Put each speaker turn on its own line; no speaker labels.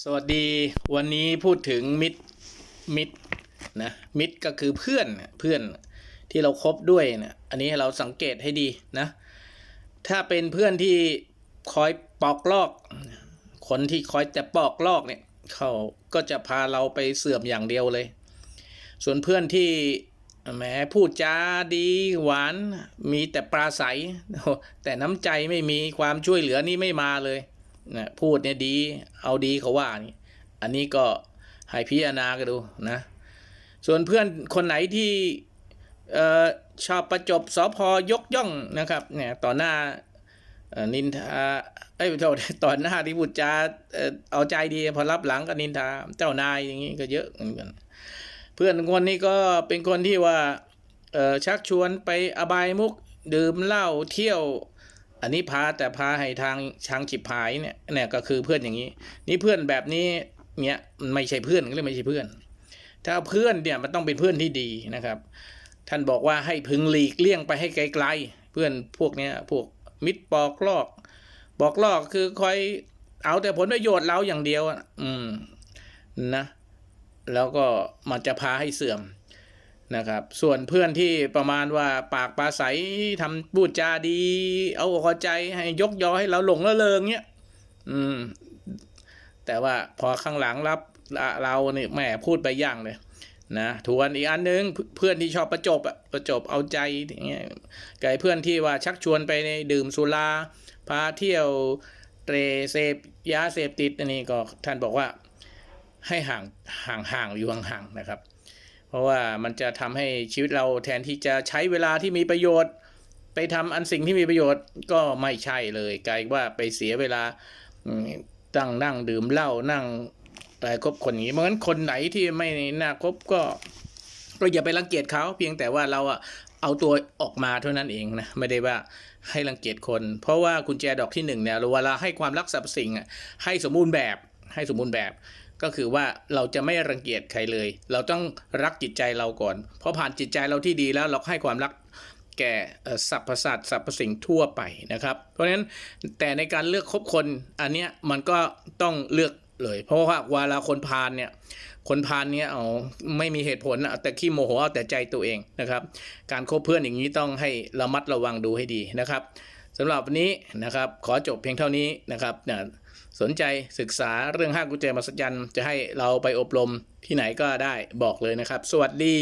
สวัสดีวันนี้พูดถึงมิตรมิตรนะมิตรก็คือเพื่อนเพื่อนที่เราครบด้วยเนี่ยอันนี้เราสังเกตให้ดีนะ ถ้าเป็นเพื่อนที่คอยปอกลอก คนที่คอยจะปอกลอกเนี่ยเขาก็จะพาเราไปเสื่อมอย่างเดียวเลย ส่วนเพื่อนที่แหมพูดจาดีหวานมีแต่ปราศัยแต่น้ำใจไม่มีความช่วยเหลือนี่ไม่มาเลย นะพูดเนี่ยดีเอาดีเขาว่านี่อันนี้ก็ให้พิจารณากันดูนะ ส่วนเพื่อนคนไหนที่ชอบประจบสอพอยกย่องนะครับเนี่ยต่อหน้านินทาเอ้ยโทษต่อหน้าที่พูดจาเอ่อเอาใจดีพอรับหลังก็นินทาเจ้านายอย่างนี้ก็เยอะเหมือนกัน เพื่อนคนนี้ก็เป็นคนที่ว่าชักชวนไปอบายมุกดื่มเหล้าเที่ยว อันนี้พาแต่พาให้ทางช้างฉิบหายเนี่ยเนี่ยก็คือเพื่อนอย่างนี้ นี่เพื่อนแบบนี้เนี่ยมันไม่ใช่เพื่อนก็เลยไม่ใช่เพื่อน ถ้าเพื่อนเนี่ยมันต้องเป็นเพื่อนที่ดีนะครับ ท่านบอกว่าให้พึงหลีกเลี่ยงไปให้ไกลๆเพื่อนพวกเนี้ยพวกมิตรปอกลอก บอกลอกคือคอยเอาแต่ผลประโยชน์เราอย่างเดียวอืมนะ แล้วก็มันจะพาให้เสื่อม นะครับ ส่วนเพื่อนที่ประมาณว่าปากปลาใสทำพูดจาดี เอาอกเอาใจให้ยกยอให้เราหลงละเริงเนี้ยอืม แต่ว่าพอข้างหลังรับเราเนี่ยแหมพูดไปอย่างเลยนะทวนอีกอันหนึงเพื่อนที่ชอบประจบอะประจบเอาใจอย่างเงี้ยไก่เพื่อนที่ว่าชักชวนไปในดื่มสุราพาเที่ยวเตรเสพยาเสพติดอันนี้ก็ท่านบอกว่าให้ห่างห่างห่างอยู่ห่างๆนะครับ ราะว่ามันจะทำให้ชีวิตเราแทนที่จะใช้เวลาที่มีประโยชน์ ไปทำอันสิ่งที่มีประโยชน์ก็ไม่ใช่เลย กลายว่าไปเสียเวลาตั้งนั่งดื่มเหล้านั่งอะไรคบคนอย่างนี้เพราะฉะนั้นคนไหนที่ไม่น่าคบก็ก็อย่าไปรังเกียจเขาเพียงแต่ว่าเราอะเอาตัวออกมาเท่านั้นเองนะไม่ได้ว่าให้รังเกียจคน เพราะว่ากุญแจดอกที่หนึ่งเนี่ยเวลาให้ความรักสรรพสิ่งอะให้สมบูรณ์แบบให้สมบูรณ์แบบ ก็คือว่าเราจะไม่รังเกียจใครเลย เราต้องรักจิตใจเราก่อน เพราะผ่านจิตใจเราที่ดีแล้วเราให้ความรักแก่สรรพสัตว์สรรพสิ่งทั่วไปนะครับ เพราะฉะนั้นแต่ในการเลือกคบคนอันเนี้ยมันก็ต้องเลือกเลย เพราะว่าเวลาคนพาลเนี่ยคนพาลเนี่ยเอาไม่มีเหตุผลเอาแต่ขี้โมโหเอาแต่ใจตัวเองนะครับ การคบเพื่อนอย่างนี้ต้องให้ระมัดระวังดูให้ดีนะครับ สำหรับวันนี้นะครับขอจบเพียงเท่านี้นะครับเนี่ยสนใจศึกษาเรื่องห้ากุญแจมหัศจรรย์จะให้เราไปอบรมที่ไหนก็ได้บอกเลยนะครับ สวัสดี